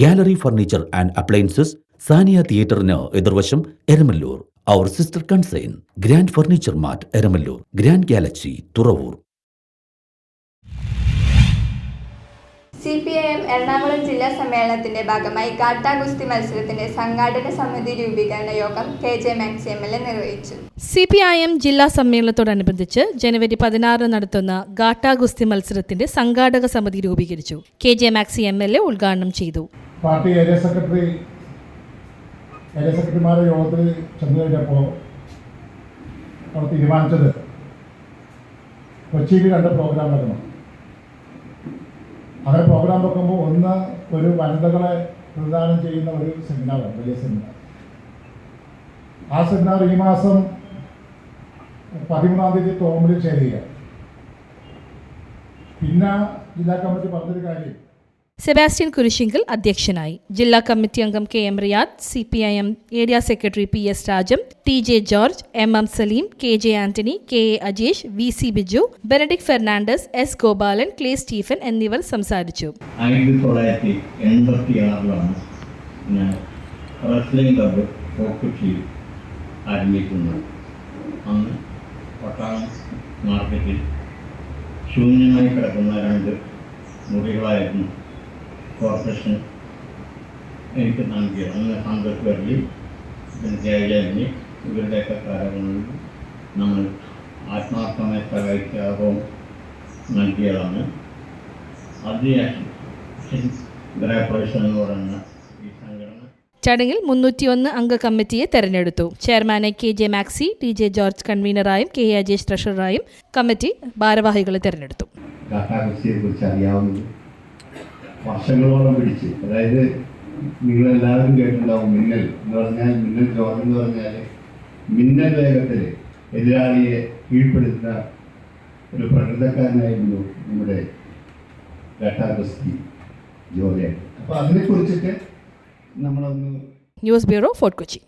Gallery furniture and appliances Sania തിയേറ്ററിന് എതിർവശം എരമല്ലൂർ. അവർ sister consign grand furniture mart Eramalloor. Grand galaxy Thuravoor. C P I M Ernakulam ജില്ലാ സമ്മേളനത്തിന്റെ ഭാഗമായി കാട്ടാ ഗുസ്തി മത്സരത്തിന്റെ സംഘാടന സമിതി രൂപീകരണ യോഗം K J Maxi M L A നിർവഹിച്ചു. സി പി ഐ എം ജില്ലാ സമ്മേളനത്തോടനുബന്ധിച്ച് ജനുവരി പതിനാറിന് നടത്തുന്ന ഗാട്ടാ ഗുസ്തി മത്സരത്തിന്റെ സംഘാടക സമിതി രൂപീകരിച്ചു. K J Maxi M L A ഉദ്ഘാടനം ചെയ്തു. പാർട്ടി ഏരിയ സെക്രട്ടറി ഏരിയ സെക്രട്ടറിമാരുടെ യോഗത്തിൽ ചെന്ന് കഴിഞ്ഞപ്പോൾ അവർ തീരുമാനിച്ചത് കൊച്ചിയിൽ രണ്ട് പ്രോഗ്രാം വരണം അങ്ങനെ പ്രോഗ്രാം വെക്കുമ്പോൾ ഒന്ന് ഒരു വനിതകളെ പ്രതിദാനം ചെയ്യുന്ന ഒരു സെമിനാറാണ് വലിയ സെമിനാർ ആ സെമിനാർ ഈ മാസം പതിമൂന്നാം തീയതി തോമ്പിൽ ചേരുക പിന്നെ ജില്ലാ കമ്മിറ്റി പറഞ്ഞൊരു കാര്യം സെബാസ്റ്റ്യൻ കുരിശിങ്കൽ അധ്യക്ഷനായി. ജില്ലാ കമ്മിറ്റി അംഗം K M Riyad C P I M area secretary P S Rajam T J George M M Saleem K J Antony K A Ajesh V C Biju Benedict Fernandez S Gopalan Clay Stephen എന്നിവർ സംസാരിച്ചു. അന്ന് മാർക്കറ്റിൽ ശൂന്യമായി കിടക്കുന്ന രണ്ട് മുറികളായിരുന്നു corporation എനിക്ക് നൽകിയത് അങ്ങനെ സന്തോഷ് വർലി ഇതിന് ജയലലിന് ഇവരുടെയൊക്കെ കാലങ്ങളിൽ നമ്മൾ ആത്മാർത്ഥമായി സഹായിക്കാറവും നൽകിയതാണ്. അതിനുശേഷം ഗ്രഹപ്രവേശനം എന്ന് പറയുന്ന ഈ സംഘടന ചടങ്ങിൽ മുന്നൂറ്റിയൊന്ന് അംഗ കമ്മിറ്റിയെ തെരഞ്ഞെടുത്തു. ചെയർമാനെ K J Maxi T J George കൺവീനറായും K A Ajesh ട്രഷററായും കമ്മിറ്റി ഭാരവാഹികളെ തെരഞ്ഞെടുത്തു. അറിയാവുന്നത് വർഷങ്ങളോളം പിടിച്ച്. അതായത് നിങ്ങളെല്ലാവരും കേട്ടിട്ടുണ്ടാവും മിന്നൽ എന്ന് പറഞ്ഞാൽ മിന്നൽ ജോർജ് എന്ന് പറഞ്ഞാൽ മിന്നൽ വേഗത്തിൽ എതിരാളിയെ കീഴ്പ്പെടുത്തുന്ന ഒരു പ്രകൃതക്കാരനായിരുന്നു നമ്മുടെ കാട്ടാകുസ്തി ജോലിയാണ് അപ്പോൾ അതിനെക്കുറിച്ചിട്ട് നമ്മളൊന്ന് ന്യൂസ് ബ്യൂറോ ഫോർട്ട് കൊച്ചി.